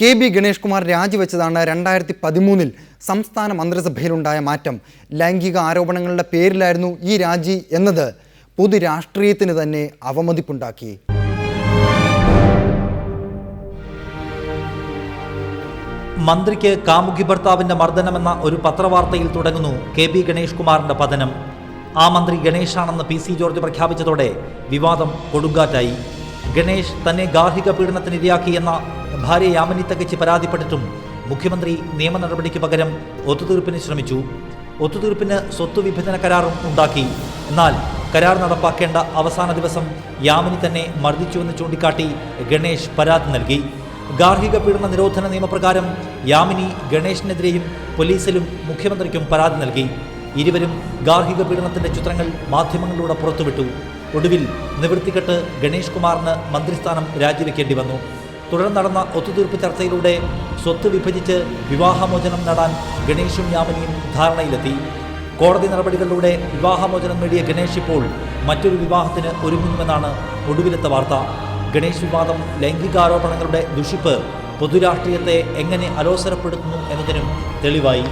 K B Ganesh Kumar രാജിവെച്ചതാണ് രണ്ടായിരത്തി പതിമൂന്നിൽ സംസ്ഥാന മന്ത്രിസഭയിലുണ്ടായ മാറ്റം. ലൈംഗിക ആരോപണങ്ങളുടെ പേരിലായിരുന്നു ഈ രാജി എന്നത്. പൊതു രാഷ്ട്രീയത്തിന് തന്നെ അവമതിപ്പുണ്ടാക്കി. മന്ത്രിക്ക് കാമുകി ഭർത്താവിന്റെ മർദ്ദനമെന്ന ഒരു പത്രവാർത്തയിൽ തുടങ്ങുന്നു കെ ബി ഗണേഷ് കുമാറിന്റെ പതനം. ആ മന്ത്രി ഗണേഷാണെന്ന് പി സി ജോർജ് പ്രഖ്യാപിച്ചതോടെ വിവാദം കൊടുങ്കാറ്റായി. ഗണേഷ് തന്നെ ഗാർഹിക പീഡനത്തിനിരയാക്കിയെന്ന ഭാര്യ യാമിനി തകച്ച് പരാതിപ്പെട്ടിട്ടും മുഖ്യമന്ത്രി നിയമ നടപടിക്ക് പകരം ഒത്തുതീർപ്പിന് ശ്രമിച്ചു. ഒത്തുതീർപ്പിന് സ്വത്ത് വിഭജന കരാറും ഉണ്ടാക്കി. എന്നാൽ കരാർ നടപ്പാക്കേണ്ട അവസാന ദിവസം യാമിനി തന്നെ മർദ്ദിച്ചുവെന്ന് ചൂണ്ടിക്കാട്ടി ഗണേഷ് പരാതി നൽകി. ഗാർഹിക പീഡന നിരോധന നിയമപ്രകാരം യാമിനി ഗണേഷിനെതിരെയും പോലീസിലും മുഖ്യമന്ത്രിക്കും പരാതി നൽകി. ഇരുവരും ഗാർഹിക പീഡനത്തിന്റെ ചിത്രങ്ങൾ മാധ്യമങ്ങളിലൂടെ പുറത്തുവിട്ടു. ഒടുവിൽ നിവൃത്തിക്കെട്ട് ഗണേഷ് കുമാറിന് മന്ത്രിസ്ഥാനം രാജിവെക്കേണ്ടി വന്നു. തുടർന്ന് നടന്ന ഒത്തുതീർപ്പ് ചർച്ചയിലൂടെ സ്വത്ത് വിഭജിച്ച് വിവാഹമോചനം നേടാൻ ഗണേഷും യാമിനിയും ധാരണയിലെത്തി. കോടതി നടപടികളിലൂടെ വിവാഹമോചനം നേടിയ ഗണേഷ് ഇപ്പോൾ മറ്റൊരു വിവാഹത്തിന് ഒരുങ്ങുന്നുവെന്നാണ് ഒടുവിലത്തെ വാർത്ത. ഗണേഷ് വിവാദം ലൈംഗികാരോപണങ്ങളുടെ ദുഷിപ്പ് പൊതുരാഷ്ട്രീയത്തെ എങ്ങനെ അലോസരപ്പെടുത്തുന്നു എന്നതിനും തെളിവായി.